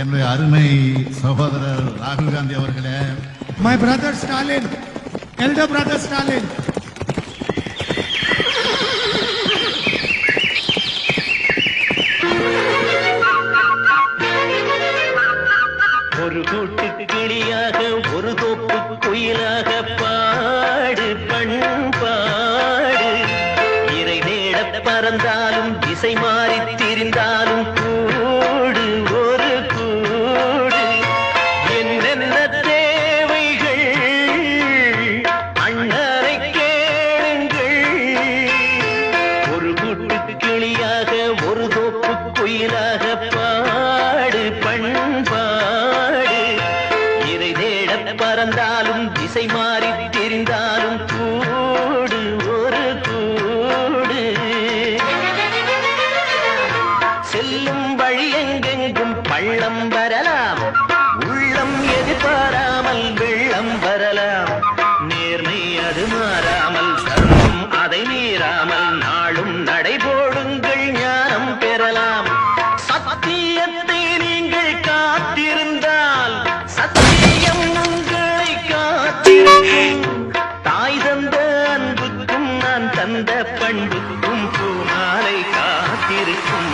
என்னுடைய அருமை சகோதரர் ராகுல் காந்தி அவர்களே. My brother Stalin, elder brother Stalin, ஒரு கூட்டு கிளியாக ஒரு தோப்பு குயிலாக பாடு பண்பாடு. இறை தேட பறந்தாலும் திசை மாறி திரிந்தாலும் கோயிலாக பாடு பண்பாடு. இறை தேட பறந்தாலும் திசை மாறி தெரிந்தாலும் கூடு ஒரு கூடு. செல்லும் வழி எங்கெங்கும் பள்ளம் வரலாம். உள்ளம் எதிர்பாராமல் வெள்ளம் வரலாம். நேர்மை அது மாறாமல் தர்மம் அதை மீறாமல் நாளும் நடைபோடும் வண்டுக்கும் பூமாலை காத்திருக்கும்.